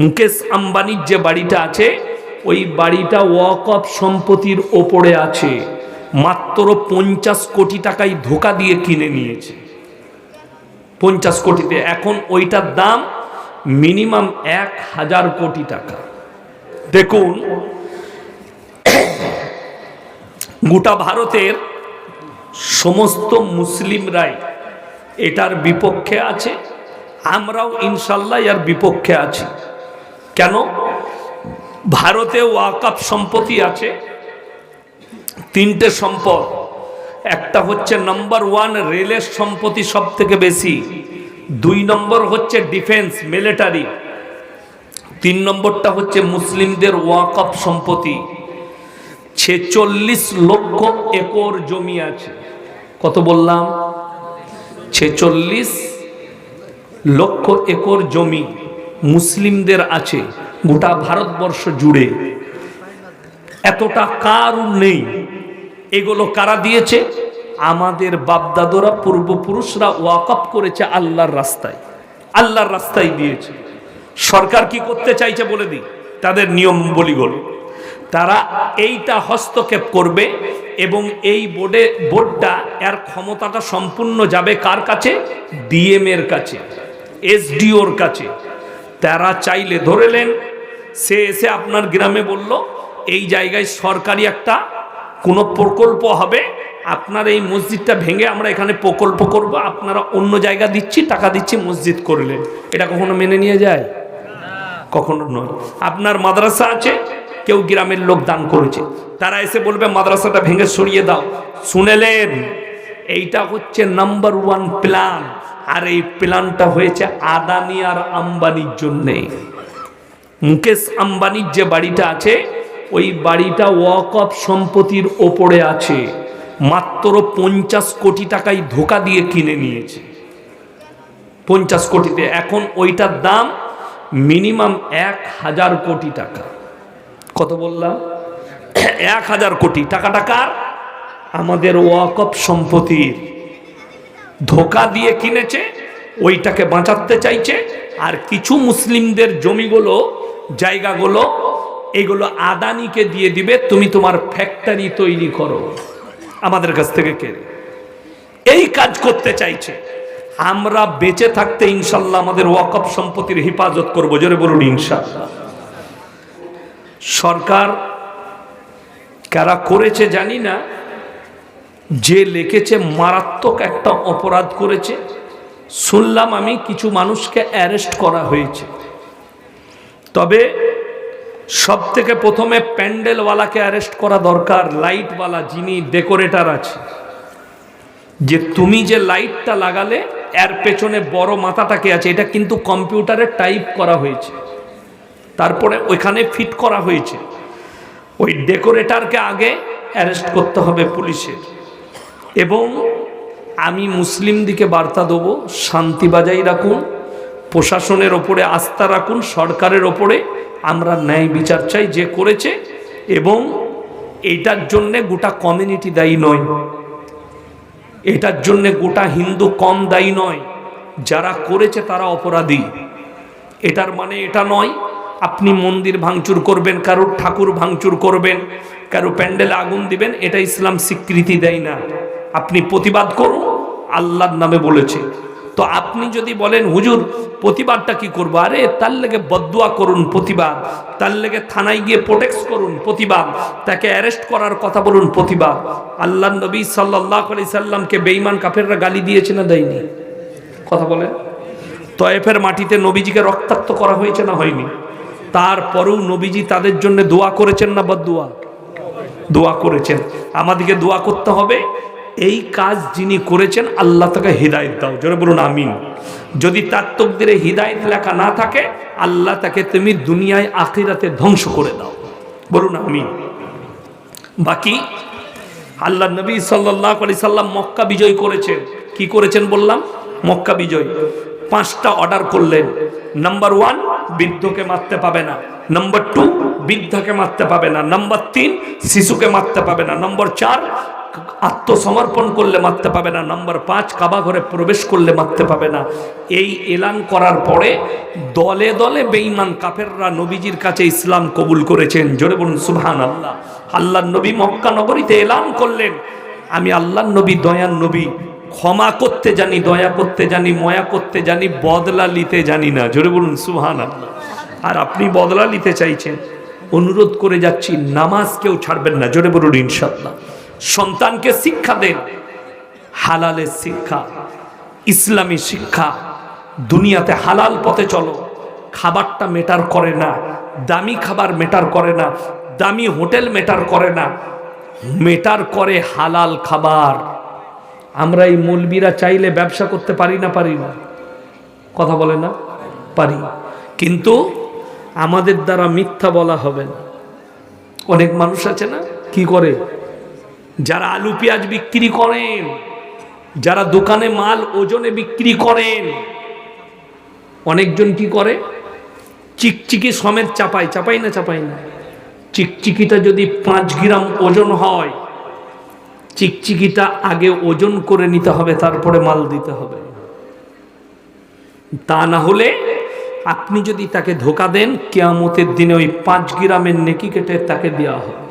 মুকেশ আম্বানির যে বাড়িটা আছে, ওই বাড়িটা ওয়াক অফ সম্পত্তির ওপরে আছে। মাত্র পঞ্চাশ কোটি টাকায় ধোকা দিয়ে কিনে নিয়েছে। পঞ্চাশ কোটিতে। এখন ওইটার দাম মিনিমাম এক হাজার কোটি টাকা। দেখুন, গোটা ভারতের সমস্ত মুসলিমরাই এটার বিপক্ষে আছে। আমরাও ইনশাল্লাহ এর বিপক্ষে আছি। কেন? ভারতে ওয়াকাপ সম্পত্তি আছে, তিনটে সম্পদ। একটা হচ্ছে নাম্বার ওয়ান রেলের সম্পত্তি সব থেকে বেশি, দুই নম্বর হচ্ছে ডিফেন্স মিলিটারি তিন নম্বরটা হচ্ছে মুসলিমদের ওয়াকফ সম্পত্তি। ছেচল্লিশ লক্ষ একর জমি আছে। কত বললাম? ছেচল্লিশ লক্ষ একর জমি। মুসলিমদের আছে, গোটা ভারতবর্ষ জুড়ে। এতটা কার নেই। এগুলো কারা দিয়েছে? আমাদের বাপদাদরা, পূর্বপুরুষরা ওয়াকআপ করেছে আল্লাহর রাস্তায়। আল্লাহর রাস্তায় দিয়েছে। সরকার কি করতে চাইছে বলে দিই? তাদের নিয়ম বলিগুলো তারা এইটা হস্তক্ষেপ করবে এবং এই বোর্ডে, বোর্ডটা এর ক্ষমতাটা সম্পূর্ণ যাবে কার কাছে? ডিএম এর কাছে এসডিওর কাছে। তারা চাইলে ধরেলেন, সে এসে আপনার গ্রামে বলল, এই জায়গায় সরকারি একটা কোনো প্রকল্প হবে, আপনার এই মসজিদটা ভেঙে আমরা এখানে প্রকল্প করব, আপনারা অন্য জায়গা দিচ্ছি, টাকা দিচ্ছি, মসজিদ করলেন। এটা কখনো মেনে নিয়ে যায়? কখনো নয়। আপনার মাদ্রাসা আছে, কেউ গ্রামের লোক দান করেছে। তারা এসে বলবে, মাদ্রাসাটা ভেঙে সরিয়ে দাও। শুনেলেন, এইটা হচ্ছে নাম্বার ওয়ান প্ল্যান আর এই প্ল্যানটা হয়েছে আদানি আর আম্বানির জন্যে। মুকেশ আম্বানির যে বাড়িটা আছে, ওই বাড়িটা ওয়াক অফ সম্পত্তির ওপরে আছে। মাত্র পঞ্চাশ কোটি টাকায় ধোকা দিয়ে কিনে নিয়েছে। পঞ্চাশ কোটিতে। এখন ওইটার দাম মিনিমাম এক হাজার কোটি টাকা। কত বললাম? এক হাজার কোটি। টাকা টাকার আমাদের ওয়াকফ সম্পত্তির। ধোকা দিয়ে কিনেছে, ওইটাকে বাঁচাতে চাইছে, আর কিছু মুসলিমদের জমিগুলো, জায়গাগুলো, এগুলো আদানিকে দিয়ে দিবে, তুমি তোমার ফ্যাক্টরি তৈরি করো। আমাদের কাছ থেকে কেড়ে এই কাজ করতে চাইছে। আমরা বেঁচে থাকতে ইনশাল্লাহ আমাদের ওয়াকফ সম্পত্তির হেফাজত করব, জোরে বলুন ইনশাল্লাহ। সরকার কারা করেছে জানি না যে লিখেছে, মারাত্মক একটা অপরাধ করেছে। শুনলাম আমি কিছু মানুষকে অ্যারেস্ট করা হয়েছে। তবে সব থেকে প্রথমে প্যান্ডেলওয়ালাকে অ্যারেস্ট করা দরকার, লাইটওয়ালা যিনি ডেকোরেটার আছে। যে তুমি যে লাইটটা লাগালে, এর পেছনে বড় মাথাটাকে আছে, এটা কিন্তু কম্পিউটারে টাইপ করা হয়েছে। তারপরে ওইখানে ফিট করা হয়েছে। ওই ডেকোরেটারকে আগে অ্যারেস্ট করতে হবে পুলিশের। এবং আমি মুসলিম দিকে বার্তা দেবো, শান্তি বাজাই রাখুন, প্রশাসনের ওপরে আস্থা রাখুন, সরকারের ওপরে আমরা ন্যায় বিচার চাই যে করেছে এবং এটার জন্যে গোটা কমিউনিটি দায়ী নয়। এটার জন্যে গোটা হিন্দু কম দায়ী নয়। যারা করেছে তারা অপরাধী। এটার মানে এটা নয়, আপনি মন্দির ভাঙচুর করবেন কারও ঠাকুর ভাঙচুর করবেন কারও প্যান্ডেলে আগুন দিবেন, এটা ইসলাম স্বীকৃতি দেয় না। আপনি প্রতিবাদ করুন, আল্লাহর নামে বলেছে। তো আপনি যদি বলেন, হুজুর, প্রতিবাদটা কি করব? আরে, তার লেগে বদুয়া করুন প্রতিবাদ, তার লেগে থানায় গিয়ে প্রোটেক্স করুন প্রতিবাদ, তাকে অ্যারেস্ট করার কথা বলুন প্রতিবাদ। আল্লাহ নবী সাল্লাহ আলি সাল্লামকে বেইমান কাফেররা গালি দিয়েছে না দেয়নি? কথা বলেন। তয়েফের মাটিতে নবীজিকে রক্তাক্ত করা হয়েছে না হয়নি? তারপরেও নবীজি তাদের জন্য দোয়া করেছেন না বদুয়া দোয়া করেছেন। আমাদেরকে দোয়া করতে হবে এই কাজ যিনি করেছেন, আল্লাহ তাকে হৃদায়ত দাও। জোরে বলুন, আমিন। যদি তার তকদিরে হৃদায়ত লেখা না থাকে, আল্লাহ তাকে তুমি দুনিয়ায় আখিরাতে ধ্বংস করে দাও। বলুন, আমিন। বাকি আল্লাহ নবী সাল্লাহ আলি সাল্লাম মক্কা বিজয় করেছেন। কি করেছেন বললাম? মক্কা বিজয়। পাঁচটা অর্ডার করলেন। নাম্বার ওয়ান, বৃদ্ধকে মারতে পাবে না। নাম্বার টু, বৃদ্ধাকে মারতে পাবে না। নাম্বার তিন, শিশুকে মারতে পাবে না। নম্বর চার আত্মসমর্পণ করলে মারতে পাবে না, নাম্বার পাঁচ, কাবা ঘরে প্রবেশ করলে মারতে পাবে না। এই এলান করার পরে দলে দলে বেঈমান কাফেররা নবীজির কাছে ইসলাম কবুল করেছেন। জোরে বলুন সুবহান আল্লাহ আল্লাহ নবী মক্কা নগরীতে এলান করলেন। আমি আল্লাহ নবী দয়ান নবী, ক্ষমা করতে জানি, দয়া করতে জানি, ময়া করতে জানি, বদলা নিতে জানি না। জোরে বলুন সুবহান আল্লাহ আর আপনি বদলা নিতে চাইছেন, অনুরোধ করে যাচ্ছি, নামাজ কেউ ছাড়বেন না। জোরে বলুন ইনশাল্লাহ সন্তানকে শিক্ষা দেন। হালালের শিক্ষা, ইসলামী শিক্ষা। দুনিয়াতে হালাল পথে চলো। খাবারটা মেটার করে না। দামি খাবার মেটার করে না। দামি হোটেল মেটার করে না। মেটার করে হালাল খাবার। আমরা এই মৌলবীরা চাইলে ব্যবসা করতে পারি না পারি না। কথা বলে না? পারি। কিন্তু আমাদের দ্বারা মিথ্যা বলা হবে না। অনেক মানুষ আছে না? কি করে? যারা আলু পেঁয়াজ বিক্রি করেন, যারা দোকানে মাল ওজনে বিক্রি করেন, অনেকজন কি করে? চিকচিকি সমেত চাপাই চাপাই না চাপাই না? চিকচিকিটা যদি পাঁচ গ্রাম ওজন হয়, চিকচিকিটা আগে ওজন করে নিতে হবে, তারপরে মাল দিতে হবে। তা না হলে আপনি যদি তাকে ধোকা দেন, কেয়ামতের দিনে ওই পাঁচ গ্রামের নেকি কেটে তাকে দেওয়া হবে।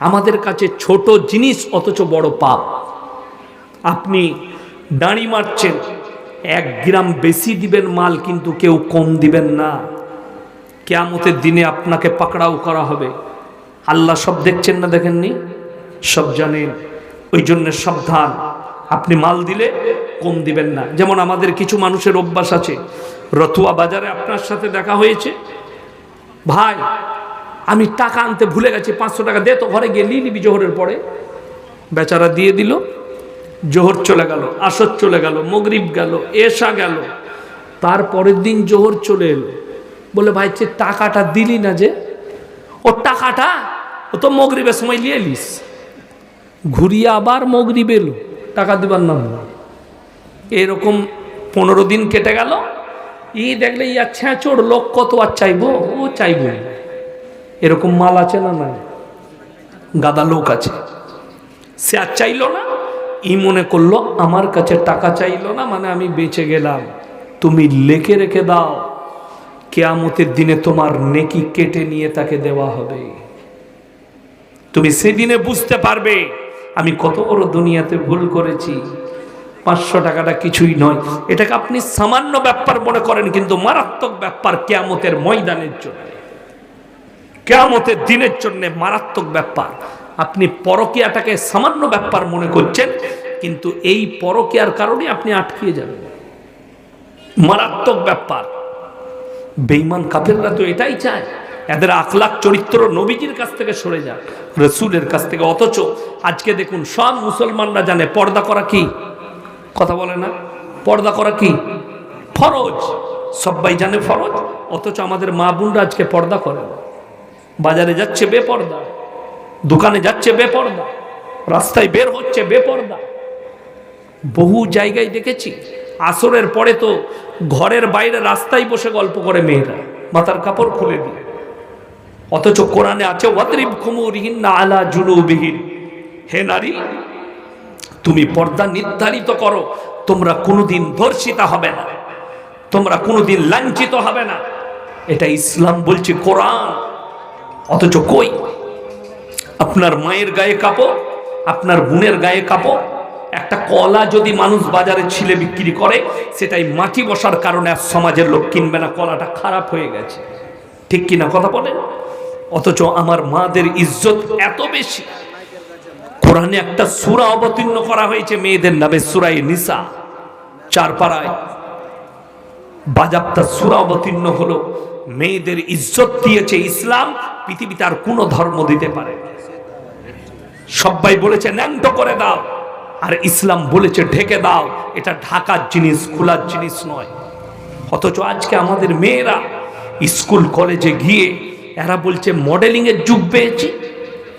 আমাদের কাছে ছোট জিনিস অথচ বড় পাপ। আপনি দাঁড়ি মারছেন, এক গ্রাম বেশি দিবেন মাল কিন্তু কেউ কম দিবেন না। কেয়ামতের দিনে আপনাকে পাকড়াও করা হবে। আল্লাহ সব দেখছেন না দেখেননি? সব জানেন। ওই জন্য সাবধান। আপনি মাল দিলে কম দিবেন না। যেমন আমাদের কিছু মানুষের অভ্যাস আছে। রতুয়া বাজারে আপনার সাথে দেখা হয়েছে। ভাই আমি টাকা আনতে ভুলে গেছি, পাঁচশো টাকা দে তো ঘরে গিয়ে নিয়ে নিবি জোহরের পরে। বেচারা দিয়ে দিল, জোহর চলে গেল, আসর চলে গেল, মগরিব গেল এসা গেল। তারপরের দিন জোহর চলে এলো। বলে, ভাই, যে টাকাটা দিলি না যে, ও টাকাটা ও তো মগরিবের সময় নিয়ে এলিস। ঘুরিয়ে আবার মগরিব এলো, টাকা দিবার নাম। এরকম পনেরো দিন কেটে গেল। ই দেখলে ইয়া ছ্যাঁচোড় লোক কত আর চাইব? ও চাইব এরকম মাল আছে না না গাদা লোক আছে। সে আর চাইলো না, ই মনে করল, আমার কাছে টাকা চাইলো না মানে আমি বেঁচে গেলাম। তুমি লেখে রেখে দাও। কেয়ামতের দিনে তোমার নেকি কেটে নিয়ে তাকে দেওয়া হবে। তুমি সেদিনে বুঝতে পারবে, আমি কত বড় দুনিয়াতে ভুল করেছি। পাঁচশো টাকাটা কিছুই নয়। এটাকে আপনি সামান্য ব্যাপার মনে করেন, কিন্তু মারাত্মক ব্যাপার কেয়ামতের ময়দানের জন্য। কেয়ামতের দিনের জন্য মারাত্মক ব্যাপার। আপনি পরকিয়াটাকে সামান্য ব্যাপার মনে করছেন, কিন্তু এই পরকিয়ার কারণে আপনি আটকিয়ে যাবেন। মারাত্মক ব্যাপার। বেইমান কাফেররা তো এটাই চায়, এদের আখলাখ চরিত্র নবীজির কাছ থেকে সরে যাক, রসুলের কাছ থেকে। অথচ আজকে দেখুন, সব মুসলমানরা জানে, পর্দা করা কি? কথা বলে না? পর্দা করা কি? ফরজ। সবাই জানে ফরজ, অথচ আমাদের মা বোনরা আজকে পর্দা করে না। বাজারে যাচ্ছে বেপর্দা, দোকানে যাচ্ছে বেপর্দা, রাস্তায় বের হচ্ছে বেপর্দা। বহু জায়গায় দেখেছি, আসরের পরে তো ঘরের বাইরে রাস্তায় বসে গল্প করে মেয়েরা, মাথার কাপড় খুলে দিয়ে। অথচ কোরআনে আছে আলা জুনুবিহীন হে নারী, তুমি পর্দা নির্ধারিত করো, তোমরা কোনোদিন ধর্ষিতা হবে না, তোমরা কোনোদিন লাঞ্ছিত হবে না। এটা ইসলাম বলছে কোরআন। অথচ কই? আপনার মায়ের গায়ে কাপড়, আপনার বোনের গায়ে কাপড়, একটা কলা যদি মানুষ বাজারে ছিলে বিক্রি করে, সেটাই মাটি বসার কারণে আর সমাজের লোক কিনবে না, কলাটা খারাপ হয়ে গেছে। ঠিক কিনা কথা বলেন? অথচ আমার মাদের ইজ্জত এত বেশি। কোরআনে একটা সুরা অবতীর্ণ করা হয়েছে মেয়েদের নামে সুরাই নিসা চার পাড়ায় বাজাপ্তা সুরা অবতীর্ণ হলো, মেয়েদের ইজ্জত দিয়েছে ইসলাম পৃথিবীতে আর কোনো ধর্ম দিতে পারে। সবাই বলেছে, ন্যাংট করে দাও। আর ইসলাম বলেছে, ঢেকে দাও। এটা ঢাকার জিনিস, খোলার জিনিস নয়। অথচ আজকে আমাদের মেয়েরা স্কুল, কলেজে গিয়ে এরা বলছে, মডেলিং এর যুগ পেয়েছি।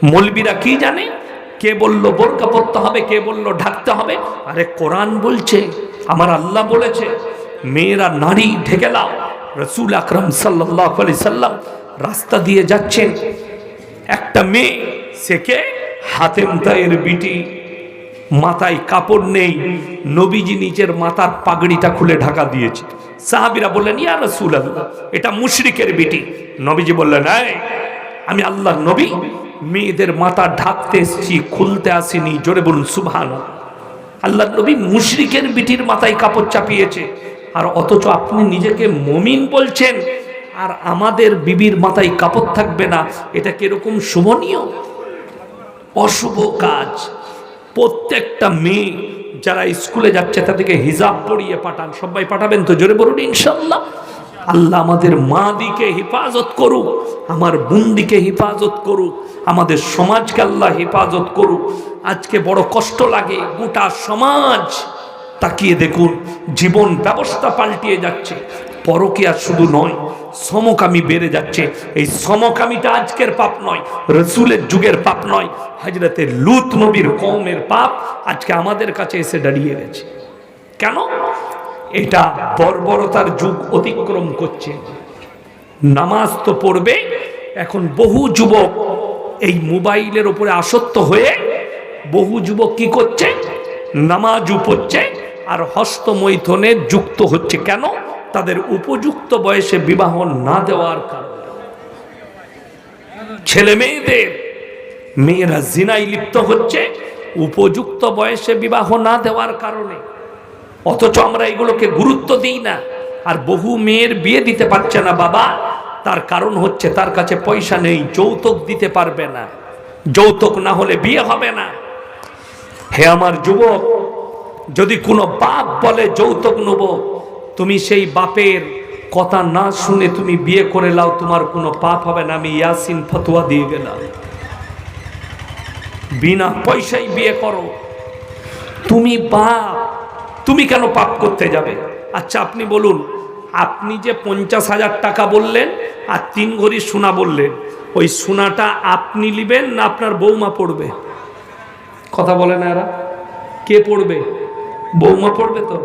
মলবিরা কি জানে? কে বলল বোরকা পরতে হবে। কে বলল, ঢাকতে হবে। আরে কোরআন বলছে, আমার আল্লাহ বলেছে, মেয়েরা নারী, ঢেকে দাও। রসুল আকরম সাল্লাহ আলি সাল্লাম রাস্তা দিয়ে যাচ্ছেন। একটা মেয়ে সে কে হাতেম তায়ের বিটি, মাথায় কাপড় নেই, নবীজি নিজের মাথার পাগড়িটা খুলে ঢাকা দিয়েছে। সাহাবিরা বললেন, ইয়া রসুল এটা মুশরিকের বিটি। নবীজি বললেন, এই, আমি আল্লাহ নবী, মেয়েদের মাথা ঢাকতে এসেছি, খুলতে আসিনি, জোরে বলুন সুবহান আল্লাহ নবী মুশরিকের বিটির মাথায় কাপড় চাপিয়েছে। আর অথচ আপনি নিজেকে মমিন বলছেন আর আমাদের বিবির মাথায় কাপড় থাকবে না, এটা কীরকম শোভনীয়? অশুভ কাজ। প্রত্যেকটা মেয়ে যারা স্কুলে যাচ্ছে, তাদেরকে হিজাব পড়িয়ে পাঠান। সবাই পাঠাবেন তো? জোরে বলুন ইনশাল্লাহ আল্লাহ আমাদের মা দিকে হেফাজত করুক, আমার বুন্দিকে হেফাজত করুক, আমাদের সমাজকে আল্লাহ হেফাজত করুক। আজকে বড় কষ্ট লাগে, গোটা সমাজ তাকিয়ে দেখুন, জীবন ব্যবস্থা পাল্টিয়ে যাচ্ছে। পরকিয়া শুধু নয়, সমকামী বেড়ে যাচ্ছে। এই সমকামীটা আজকের পাপ নয়, রসুলের যুগের পাপ নয় হাজরতের লুত নবীর কৌমের পাপ আজকে আমাদের কাছে এসে দাঁড়িয়ে গেছে। কেন? এটা বর্বরতার যুগ অতিক্রম করছে। নামাজ তো পড়বে, এখন বহু যুবক এই মোবাইলের উপরে আসক্ত হয়ে বহু যুবক কি করছে? নামাজ পড়ছে আর হস্তমৈথনে যুক্ত হচ্ছে। কেন? তাদের উপযুক্ত বয়সে বিবাহ না দেওয়ার কারণে। ছেলে মেয়েদের, মেয়েরা জিনাই লিপ্ত হচ্ছে, উপযুক্ত বয়সে বিবাহ না দেওয়ার কারণে। অথচ আমরা এগুলোকে গুরুত্ব দিই না, আর বহু মেয়ের বিয়ে দিতে পারছে না বাবা। তার কারণ হচ্ছে তার কাছে পয়সা নেই, যৌতুক দিতে পারবে না। যৌতুক না হলে বিয়ে হবে না। হে আমার যুবক, যদি কোনো বাপ বলে যৌতুক নেব তুমি সেই বাপের কথা না শুনে তুমি বিয়ে করে লাও, তোমার কোনো পাপ হবে না। আমি ইয়াসিন ফতুয়া দিয়ে গেলাম। বিনা পয়সায় বিয়ে করো। তুমি বাপ, তুমি কেন পাপ করতে যাবে? আচ্ছা আপনি বলুন, আপনি যে পঞ্চাশ হাজার টাকা বললেন আর তিন ঘড়ি সোনা বললেন, ওই সোনাটা আপনি নিবেন না আপনার বৌমা পড়বে? কথা বলে না এরা। কে পড়বে? বৌমা পড়বে তো?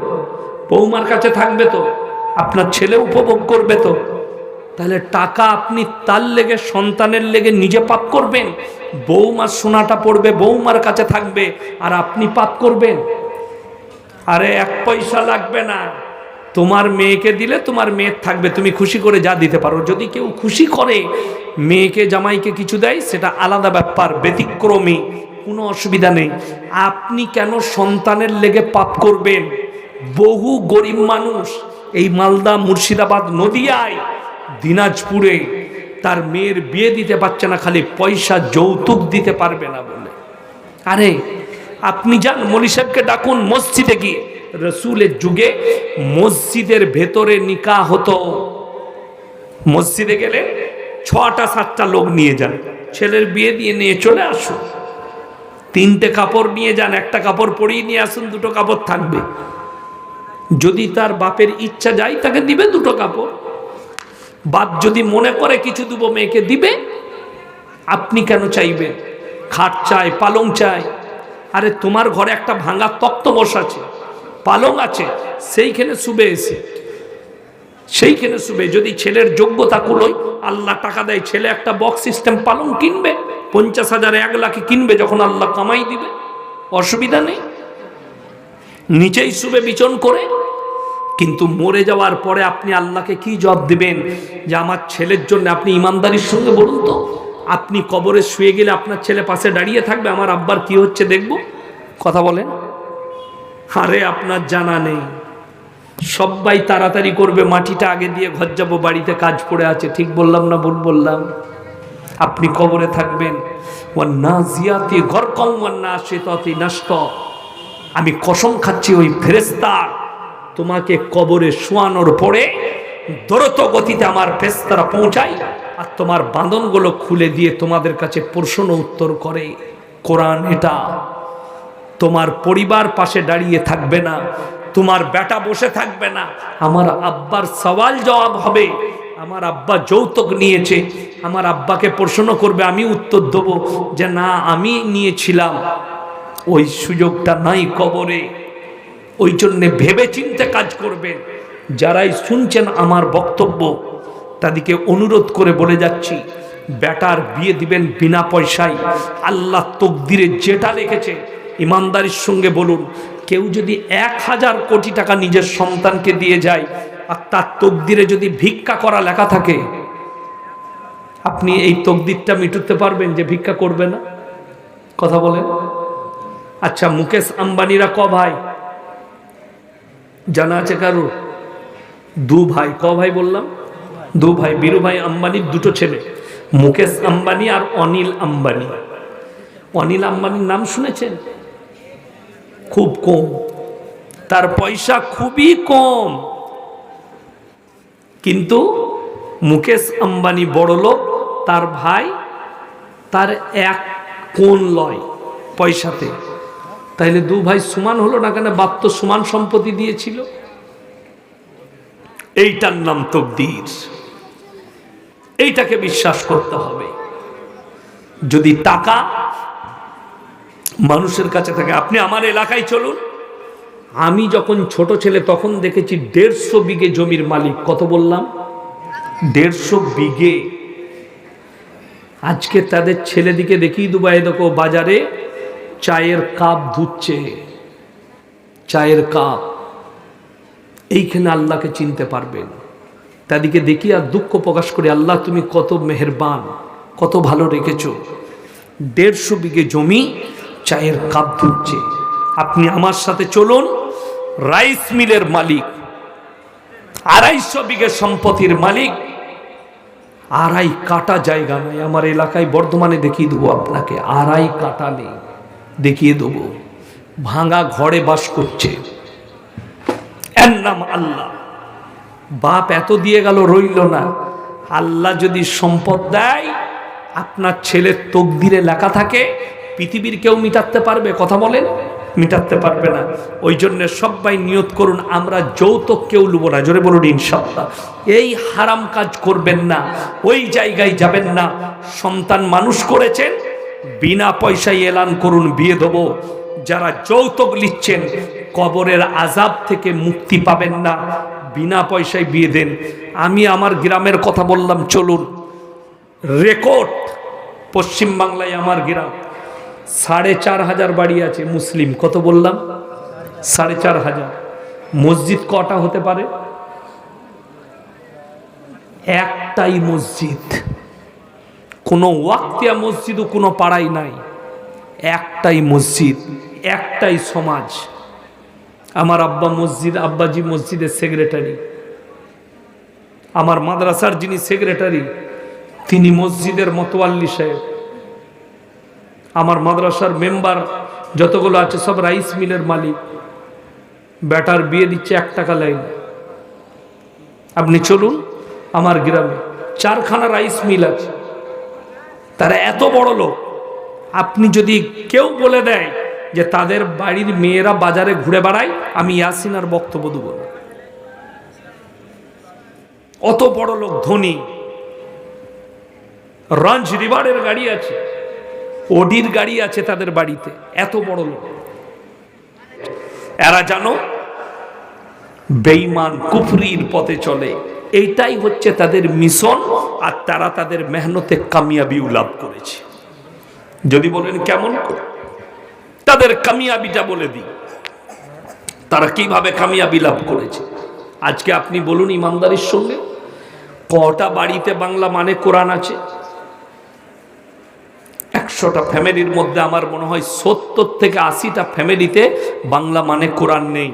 বৌমার কাছে থাকবে তো, আপনার ছেলে উপভোগ করবে তো। তাহলে টাকা আপনি তার লেগে, সন্তানের লেগে নিজে পাপ করবেন। বৌমার সোনাটা পড়বে, বৌমার কাছে থাকবে, আর আপনি পাপ করবেন। আরে এক পয়সা লাগবে না। তোমার মেয়েকে দিলে তোমার মেয়ের থাকবে, তুমি খুশি করে যা দিতে পারো। যদি কেউ খুশি করে, মেয়েকে, জামাইকে কিছু দেয়, সেটা আলাদা ব্যাপার, ব্যতিক্রমী, কোনো অসুবিধা নেই। আপনি কেন সন্তানের লেগে পাপ করবেন? বহু গরিব মানুষ এই মালদা মুর্শিদাবাদ নদিয়ায় দিনাজপুরে তার মেয়ের বিয়ে দিতে পারছে না, খালি পয়সা যৌতুক দিতে পারবে না বলে। আরে, আপনি যান মলি সাহেবকে ডাকুন মসজিদে গিয়ে। রসুলের যুগে মসজিদের ভেতরে নিকা হতো। মসজিদে গেলে ছটা, সাতটা লোক নিয়ে যান। ছেলের বিয়ে দিয়ে নিয়ে চলে আসুন। তিনটে কাপড় নিয়ে যান, একটা কাপড় পরিয়ে নিয়ে আসুন, দুটো কাপড় থাকবে। যদি তার বাপের ইচ্ছা যায়, তাকে দিবে দুটো কাপড়। বাপ যদি মনে করে কিছু দেবো মেয়েকে দিবে, আপনি কেন চাইবেন? খাট চাই, পালং চাই। আরে, তোমার ঘরে একটা ভাঙা তক্ত আছে, পালং আছে, সেইখানে শুবে এসে। সেইখানে শুবে, যদি ছেলের যোগ্যতা কুলোয়, আল্লাহ টাকা দেয়, ছেলে একটা বক্স সিস্টেম পালং কিনবে, পঞ্চাশ হাজার, এক লাখে কিনবে, যখন আল্লাহ কামাই দিবে। অসুবিধা নেই। নিচেই শুবে বিচন করে। কিন্তু মরে যাওয়ার পরে আপনি আল্লাহকে কি জবাব দিবেন? যে আমার ছেলের জন্য আপনি ইমানদারির সঙ্গে বলুন তো। আপনি কবরে শুয়ে গেলে আপনার ছেলে পাশে দাঁড়িয়ে থাকবে, আমার আব্বার কি হচ্ছে দেখব? কথা বলেন। আরে, আপনার জানা নেই। সবাই তাড়াতাড়ি করবে, মাটিটা আগে দিয়ে ঘর যাব, বাড়িতে কাজ পড়ে আছে, ঠিক বললাম না ভুল বললাম? আপনি কবরে থাকবেন। ও না জিয়াতি ঘর কম না সে ততি নষ্ট আমি কসম খাচ্ছি ওই ফেরেস্তার তোমাকে কবরে শোয়ানোর পরে দ্রুত গতিতে আমার ফেস্তারা পৌঁছাই আর তোমার বাঁধনগুলো খুলে দিয়ে তোমাদের কাছে প্রশ্ন উত্তর করে। কোরআন এটা। তোমার পরিবার পাশে দাঁড়িয়ে থাকবে না, তোমার বেটা বসে থাকবে না, আমার আব্বার সওয়াল জবাব হবে, আমার আব্বা যৌতুক নিয়েছে, আমার আব্বাকে প্রশ্ন করবে, আমি উত্তর দেবো যে না, আমি নিয়েছিলাম। ওই সুযোগটা নাই কবরে। ওই জন্যে ভেবে চিনতে কাজ করবেন। যারাই শুনছেন আমার বক্তব্য, তাদেরকে অনুরোধ করে বলে যাচ্ছি বেটার বিয়ে দিবেন বিনা পয়সায়। আল্লাহ তকদিরে যেটা লেখেছে, ইমানদারির সঙ্গে বলুন, কেউ যদি এক হাজার কোটি টাকা নিজের সন্তানকে দিয়ে যায়, আর তার তকদিরে যদি ভিক্ষা করা লেখা থাকে, আপনি এই তকদিরটা মিটুতে পারবেন যে ভিক্ষা করবে না? কথা বলেন। আচ্ছা মুকেশ আম্বানিরা ক ভাই? জানা আছে কারও? দু ভাই, ক ভাই বললাম? দু ভাই, বীরু ভাই আম্বানির দুটো ছেলে। মুকেশ আম্বানি আর অনিল আম্বানি। অনিল আম্বানির নাম শুনেছেন? খুব কম। তার পয়সা খুবই কম। কিন্তু মুকেশ আম্বানি বড় লোক, তার ভাই, তার এক কোন লয় পয়সাতে। তাইলে দু ভাই সমান হলো না কেন? বাপ তো সমান সম্পত্তি দিয়েছিল। এইটার নাম তকদির। এইটাকে বিশ্বাস করতে হবে। যদি টাকা মানুষের কাছে থাকে, আপনি আমার এলাকায় চলুন। আমি যখন ছোট ছেলে, তখন দেখেছি দেড়শো বিঘে জমির মালিক। কত বললাম? দেড়শো বিঘে। আজকে তাদের ছেলেদিকে দেখি দুবাই দেখো বাজারে চায়ের কাপ ধুচ্ছে। চায়ের কাপ। এইখানে আল্লাহকে চিনতে পারবেন। তাদেরকে দেখি আর দুঃখ প্রকাশ করে, আল্লাহ তুমি কত মেহেরবান, কত ভালো রেখেছ। দেড়শো বিঘে জমি চায়ের কাপ ধুচ্ছে। আপনি আমার সাথে চলুন, রাইস মিলের মালিক, আড়াইশো বিঘে সম্পত্তির মালিক। আড়াই কাটা জায়গা নাই, আমার এলাকায় বর্ধমানে দেখিয়ে দেবো আপনাকে, আড়াই কাটা নেই। দেখিয়ে দেবো। ভাঙা ঘরে বাস করছে। এর নাম আল্লাহ। বাপ এত দিয়ে গেল, রইল না। আল্লাহ যদি সম্পদ দেয়, আপনার ছেলের তকদিরে লেখা থাকে, পৃথিবীর কেউ মিটাতে পারবে? কথা বলেন, মিটাতে পারবে না। ওই জন্য সবাই নিয়ত করুন, আমরা যৌতুক কেউ লুব না। জোরে বলুন ইনশাল্লাহ এই হারাম কাজ করবেন না, ওই জায়গায় যাবেন না। সন্তান মানুষ করেছেন বিনা পয়সায় এলান করুন, বিয়ে দেবো। যারা যৌতুক নিচ্ছেন, কবরের আজাব থেকে মুক্তি পাবেন না। বিনা পয়সায় বিয়ে দেন। আমি আমার গ্রামের কথা বললাম, চলুন। রেকর্ড, পশ্চিমবাংলায় আমার গ্রাম। সাড়ে চার হাজার বাড়ি আছে মুসলিম। কত বললাম? সাড়ে চার হাজার। মসজিদ কটা হতে পারে? একটাই মসজিদ। কোনো ওয়াক্তিয়া মসজিদও কোনো পাড়াই নাই। একটাই মসজিদ, একটাই সমাজ। আমার আব্বা মসজিদ, আব্বাজি মসজিদের সেক্রেটারি। আমার মাদ্রাসার যিনি সেক্রেটারি, তিনি মসজিদের মতোয়াল্লি সাহেব। আমার মাদ্রাসার মেম্বার যতগুলো আছে সব রাইস মিলের মালিক। ব্যাটার বিয়ে দিচ্ছে এক টাকা লাইন। আপনি চলুন আমার গ্রামে। চারখানা রাইস মিল আছে। তারা এত বড় লোক। আপনি যদি কেউ বলে দেয় যে তাদের বাড়ির মেয়েরা বাজারে ঘুরে বেড়ায়, আমি ইয়াসিনার বক্তব্য দেবো অত বড় লোক ধনী। রঞ্জ রিভারের গাড়ি আছে, ওডির গাড়ি আছে তাদের বাড়িতে, এত বড় লোক। এরা জানো বেইমান কুফরির পথে চলে। এইটাই হচ্ছে তাদের মিশন আর তারা তাদের মেহনতে কামিয়াবিও লাভ করেছে। যদি বলেন কেমন তাদের কামিয়াবিটা বলে দিই। তারা কীভাবে কামিয়াবি লাভ করেছে? আজকে আপনি বলুন ইমানদারির সঙ্গে, কটা বাড়িতে বাংলা মানে কোরআন আছে? একশোটা ফ্যামিলির মধ্যে আমার মনে হয় সত্তর থেকে আশিটা ফ্যামিলিতে বাংলা মানে কোরআন নেই।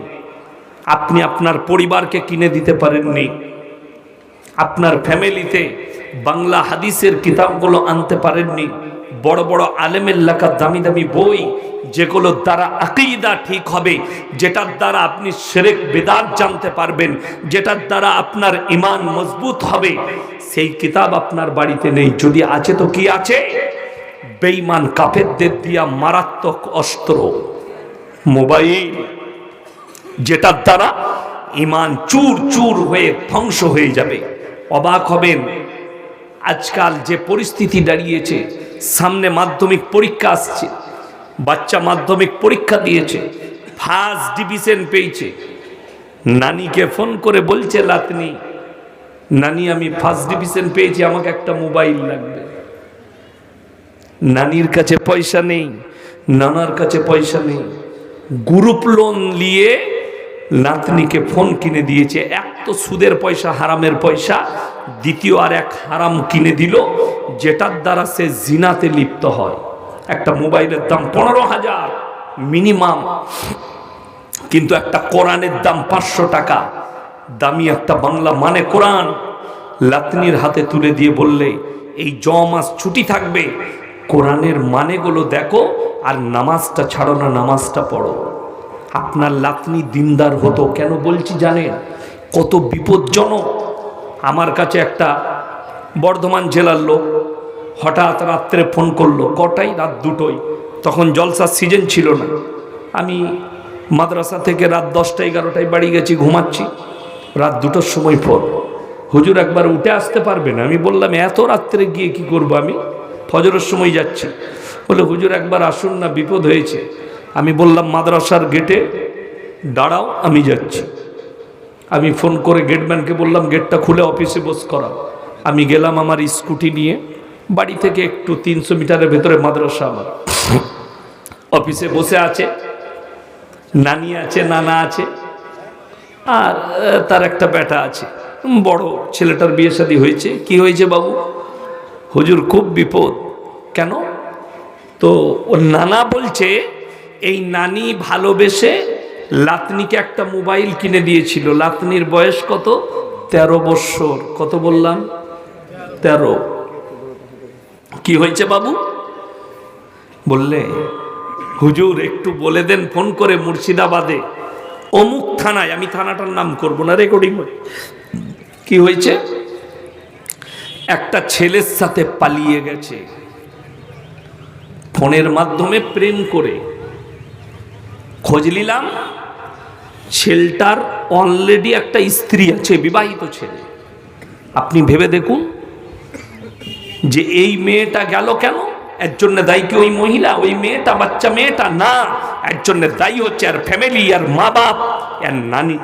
আপনি আপনার পরিবারকে কিনে দিতে পারেননি। আপনার ফ্যামিলিতে বাংলা হাদিসের কিতাবগুলো আনতে পারেননি। বড় বড় আলেমের লেখা দামি দামি বই যেগুলোর দ্বারা আকিদা ঠিক হবে, যেটার দ্বারা আপনি সেরেক বেদাত জানতে পারবেন, যেটার দ্বারা আপনার ইমান মজবুত হবে। সেই কিতাব আপনার বাড়িতে নেই। যদি আছে তো কি আছে? বেঈমান কাফেরদের দিয়া মারাত্মক অস্ত্র। মোবাইল, যেটার দ্বারা ইমান চুর চুর হয়ে ধ্বংস হয়ে যাবে। অবাক হবেন। আজকাল যে পরিস্থিতি দাঁড়িয়েছে, সামনে মাধ্যমিক পরীক্ষা আসছে, বাচ্চা মাধ্যমিক পরীক্ষা দিয়েছে ফার্স্ট ডিভিশন পেয়েছে। নানিকে ফোন করে বলছে, লাতনি, নানি, আমি ফার্স্ট ডিভিশন পেয়েছি, আমাকে একটা মোবাইল লাগবে। নানির কাছে পয়সা নেই, নানার কাছে পয়সা নেই। গ্রুপ লোন নিয়ে নাতনিকে ফোন কিনে দিয়েছে। এক তো সুদের পয়সা, হারামের পয়সা। দ্বিতীয় আর এক হারাম কিনে দিল, যেটার দ্বারা সে জিনাতে লিপ্ত হয়। একটা মোবাইলের দাম পনেরো হাজার, মিনিমাম। কিন্তু একটা কোরআনের দাম পাঁচশো টাকা। দামি একটা বাংলা মানে কোরআন। লাতনির হাতে তুলে দিয়ে বললে, এই জ মাস ছুটি থাকবে। কোরআনের মানেগুলো দেখো আর নামাজটা ছাড়ো না, নামাজটা পড়ো। আপনার লাতনি দিনদার হতো। কেন বলছি জানেন? কত বিপজ্জনক। আমার কাছে একটা বর্ধমান জেলার লোক হঠাৎ রাত্রে ফোন করল, কটাই? রাত দুটোই। তখন জলসার সিজন ছিল না। আমি মাদ্রাসা থেকে রাত দশটা এগারোটায় বাড়ি গেছি, ঘুমাচ্ছি। রাত দুটোর সময় ফোন। হুজুর একবার উঠে আসতে পারবেন আমি বললাম, এত রাত্রে গিয়ে কি করব আমি? ফজরের সময় যাচ্ছি। বলে, হুজুর একবার আসুন না, বিপদ হয়েছে। আমি বললাম, মাদ্রাসার গেটে দাঁড়াও, আমি যাচ্ছি। আমি ফোন করে গেটম্যানকে বললাম গেটটা খুলে অফিসে বস, করা। আমি গেলাম আমার স্কুটি নিয়ে, বাড়ি থেকে একটু তিনশো মিটারের ভেতরে মাদ্রাসা আমার। অফিসে বসে আছে, নানি আছে, নানা আছে, আর তার একটা ব্যাটা আছে। বড় ছেলেটার বিয়ে শাদী হয়েছে। কি হয়েছে বাবু? হুজুর, খুব বিপদ। কেন? তো ও নানা বলছে এই নানি ভালোবেসে লাতনিকে একটা মোবাইল কিনে দিয়েছিল। লাতনির বয়স কত? তেরো বৎসর কত বললাম? তেরো। কি হয়েছে বাবু? বললে, হুজুর, একটু বলে দেন, ফোন করে মুর্শিদাবাদে। অমুক থানায়, আমি থানাটার নাম করব না রেকর্ডিং কি হয়েছে? একটা ছেলের সাথে পালিয়ে গেছে। ফোনের মাধ্যমে প্রেম করে। খোঁজ নিলাম ছেলেটার অলরেডি একটা স্ত্রী আছে, বিবাহিত ছেলে। আপনি ভেবে দেখুন যে এই মেয়েটা গেল কেন? এর জন্য দায়ী কি ওই মহিলা? ওই মেয়েটা বাচ্চা, মেয়েটা না। এর জন্য দায়ী হচ্ছে আর ফ্যামিলি আর মা বাপ আর নানি।